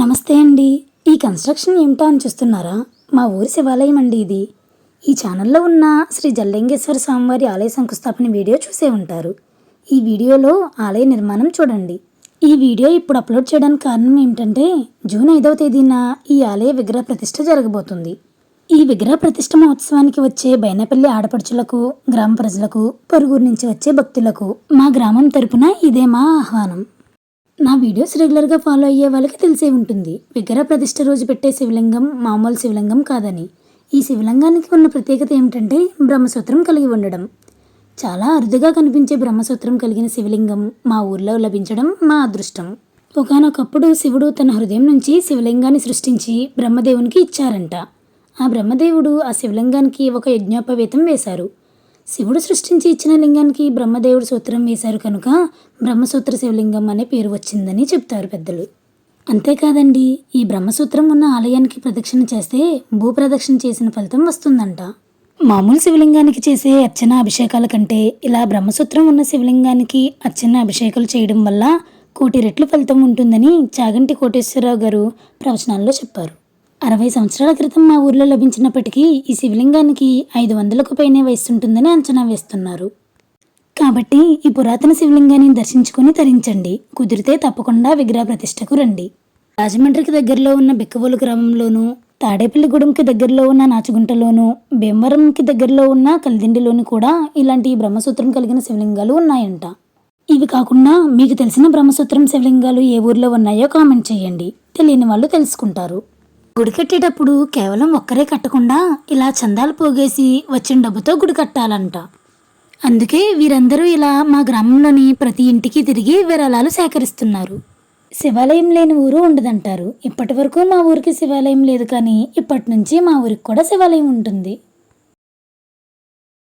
నమస్తే అండి. ఈ కన్స్ట్రక్షన్ ఏమిటో అని చూస్తున్నారా? మా ఊరి శివాలయం అండి ఇది. ఈ ఛానల్లో ఉన్న శ్రీ జల్లింగేశ్వర స్వామివారి ఆలయ శంకుస్థాపన వీడియో చూసే ఉంటారు. ఈ వీడియోలో ఆలయ నిర్మాణం చూడండి. ఈ వీడియో ఇప్పుడు అప్లోడ్ చేయడానికి కారణం ఏమిటంటే జూన్ ఐదవ తేదీన ఈ ఆలయ విగ్రహ ప్రతిష్ఠ జరగబోతుంది. ఈ విగ్రహ ప్రతిష్ఠ మహోత్సవానికి వచ్చే బైనపల్లి ఆడపడుచులకు గ్రామ ప్రజలకు పొరుగురు నుంచి వచ్చే భక్తులకు మా గ్రామం తరపున ఇదే మా ఆహ్వానం. నా వీడియోస్ రెగ్యులర్గా ఫాలో అయ్యే వాళ్ళకి తెలిసే ఉంటుంది. విగ్రహ ప్రతిష్ఠ రోజు పెట్టే శివలింగం మామూలు శివలింగం కాదని. ఈ శివలింగానికి ఉన్న ప్రత్యేకత ఏమిటంటే బ్రహ్మసూత్రం కలిగి ఉండడం. చాలా అరుదుగా కనిపించే బ్రహ్మసూత్రం కలిగిన శివలింగం మా ఊర్లో లభించడం మా అదృష్టం. ఒకానొకప్పుడు శివుడు తన హృదయం నుంచి శివలింగాన్ని సృష్టించి బ్రహ్మదేవునికి ఇచ్చారంట. ఆ బ్రహ్మదేవుడు ఆ శివలింగానికి ఒక యజ్ఞోపవేతం వేశారు. శివుడు సృష్టించి ఇచ్చిన లింగానికి బ్రహ్మదేవుడు సూత్రం వేశారు కనుక బ్రహ్మసూత్ర శివలింగం అనే పేరు వచ్చిందని చెప్తారు పెద్దలు. అంతేకాదండి ఈ బ్రహ్మసూత్రం ఉన్న ఆలయానికి ప్రదక్షిణ చేస్తే భూప్రదక్షిణ చేసిన ఫలితం వస్తుందంట. మామూలు శివలింగానికి చేసే అర్చన అభిషేకాల కంటే ఇలా బ్రహ్మసూత్రం ఉన్న శివలింగానికి అర్చన అభిషేకాలు చేయడం వల్ల కోటి రెట్లు ఫలితం ఉంటుందని చాగంటి కోటేశ్వరరావు గారు ప్రవచనాల్లో చెప్పారు. అరవై సంవత్సరాల క్రితం మా ఊర్లో లభించినప్పటికీ ఈ శివలింగానికి ఐదు వందలకు పైనే వయస్సుంటుందని అంచనా వేస్తున్నారు. కాబట్టి ఈ పురాతన శివలింగాన్ని దర్శించుకుని తరించండి. కుదిరితే తప్పకుండా విగ్రహ ప్రతిష్టకు రండి. రాజమండ్రికి దగ్గరలో ఉన్న బిక్కవోలు గ్రామంలోనూ తాడేపల్లిగూడెంకి దగ్గరలో ఉన్న నాచుగుంటలోను భీమవరంకి దగ్గరలో ఉన్న కలిదిండిలోని కూడా ఇలాంటి బ్రహ్మసూత్రం కలిగిన శివలింగాలు ఉన్నాయంట. ఇవి కాకుండా మీకు తెలిసిన బ్రహ్మసూత్రం శివలింగాలు ఏ ఊర్లో ఉన్నాయో కామెంట్ చేయండి. తెలియని వాళ్ళు తెలుసుకుంటారు. గుడి కట్టేటప్పుడు కేవలం ఒక్కరే కట్టకుండా ఇలా చందాలు పోగేసి వచ్చిన డబ్బుతో గుడి కట్టాలంట. అందుకే వీరందరూ ఇలా మా గ్రామంలోని ప్రతి ఇంటికి తిరిగి విరాళాలు సేకరిస్తున్నారు. శివాలయం లేని ఊరు ఉండదంటారు. ఇప్పటి వరకు మా ఊరికి శివాలయం లేదు కానీ ఇప్పటి నుంచి మా ఊరికి కూడా శివాలయం ఉంటుంది.